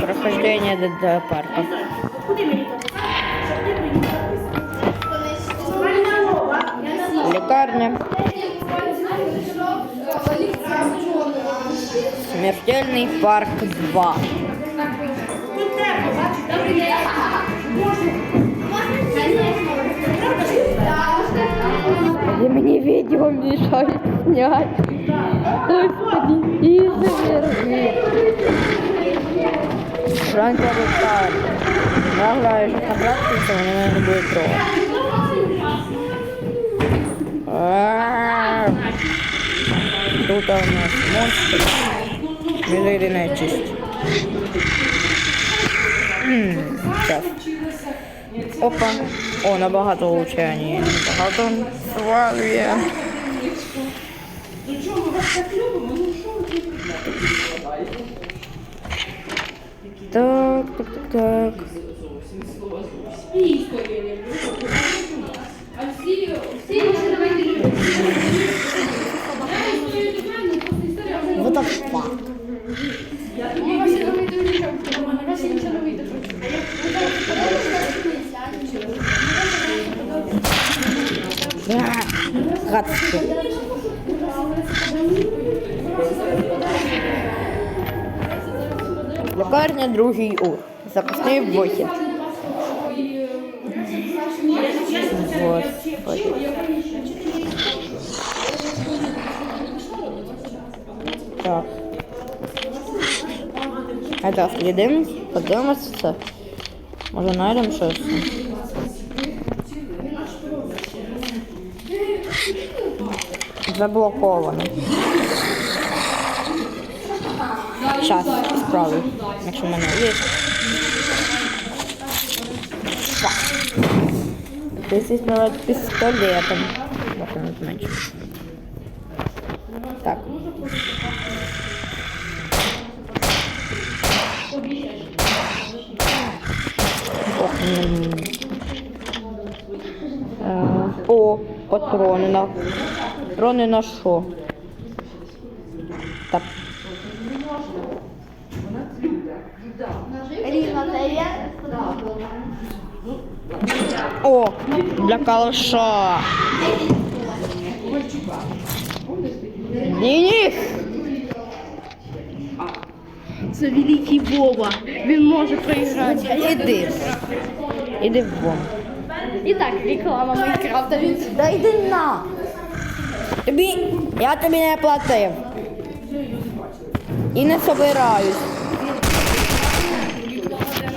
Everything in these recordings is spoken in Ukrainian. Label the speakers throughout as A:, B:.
A: Прохождение до, до парка. Лекарня. Смертельный парк 2. І мне видео мішають зняти. Господи, і заверни. Шанка вистав. Наглаю, що набратися, вона не буде трогати. Тут у нас монстр. Він йде. Сейчас. Опа. О, набагато лучше они. Набагато славі. Так, так, так, так.
B: Вот так факт.
A: Гадство. Лікарня другий ур. Запасний вихід. Господи. Так. А так, слідимо, подивимося. Може знайдемо щось. Заблоковано. Зараз справлю, якщо в мене є. This is not пістолетом. Так. Е, О, патрони Патрони на що? Так.
B: Ріна, це є?
A: О, для калаша. Денис!
C: Це великий Вова. Він може проіграти.
A: Іди. Іди вон.
C: І так, реклама Майнкрафта. Він
A: Да йди на. Тобі, я тобі не платив. І не собираюсь.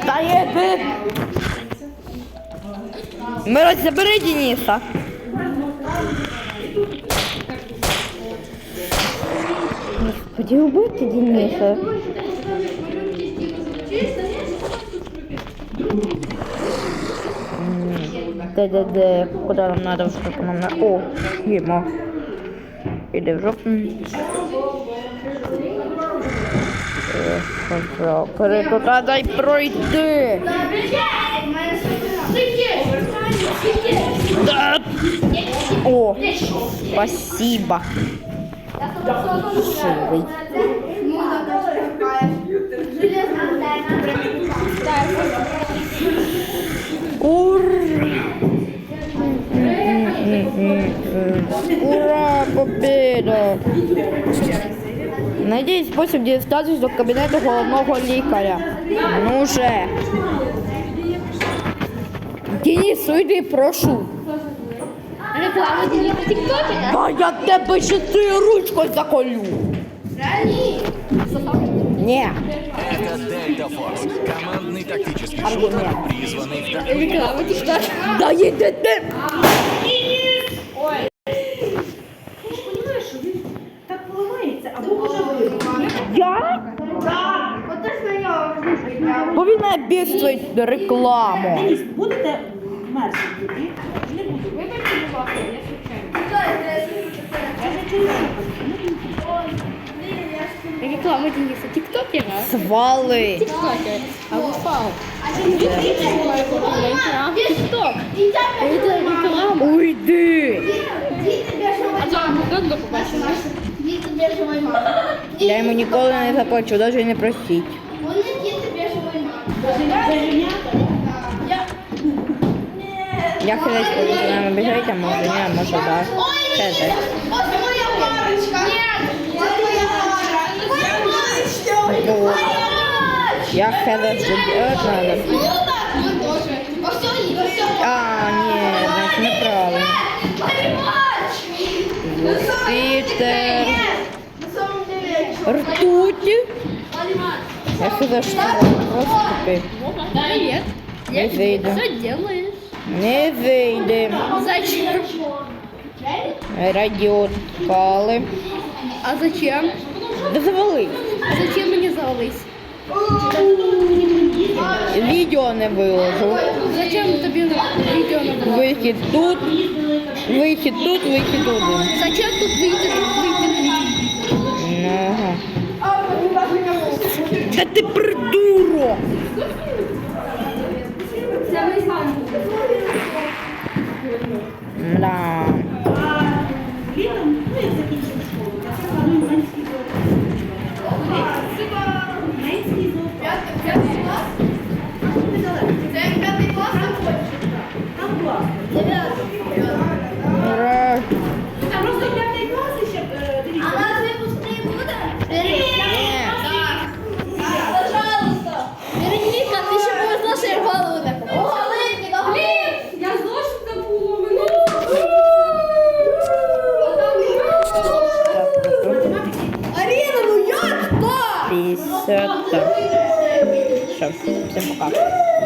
A: Та йди. Мирось, забери Дениса. Господи, убийте Дениса. Де-де-де, куди нам надо, щоб нам на... О, їмо. Іди в жопу. Перед дай пройти. Да. О, спасибо. Живий. Ура! Ура, победа! Найдіть спосіб дістатись до кабінету головного лікаря. Ну же. Денис, уйди, прошу.
C: реклама Дениса в Тіктокі, да?
A: А я тебе ще цією ручкою заколю. Ні.
D: Это Дельта Форс. Командный тактический
A: Аргумент.
D: шутер, призванный в
C: Реклама Тіктокі.
A: Да їдете.
E: Так
A: Я? Бо він мене бісить рекламу.
E: Денис, будете мерзнути? Не буду.
C: Вибачте, будь ласка, я
E: через
C: Реклама Дениса да?
A: Свали.
C: Тіктоки. А ви фау. Майнкрафт Тікток.
A: Уйди.
C: А зараз ми побачимо.
B: Мами.
A: Я йому ніколи не заплачу, навіть не просіть.
B: Я...
A: Я хились коли за нами бігають, а може ні, а може да.
B: Ой,
A: Це
B: ні,
A: де.
B: ось моя парочка. Ні, це моя пара.
A: Вот. Я делать надо.
B: Ну так, ми теж. Ось все, ось все.
A: А, ні, значить неправильно. Питер.
B: На самом деле, что?
A: Ртуть. Я що просто купив.
C: Да, нет.
A: Не вийде.
C: Что делаешь?
A: Не вийде.
C: Зачем?
A: Радіо пали.
C: А зачем?
A: Да завали.
C: А зачем мне завались?
A: Відео не виложу.
C: Зачем тобі відео не було?
A: Вихід тут, вихід тут, вихід туди.
C: Зачем тут вийти, тут вийти?
A: Ти придурок! Да.
E: Літом, ну закінчив
B: ну як так?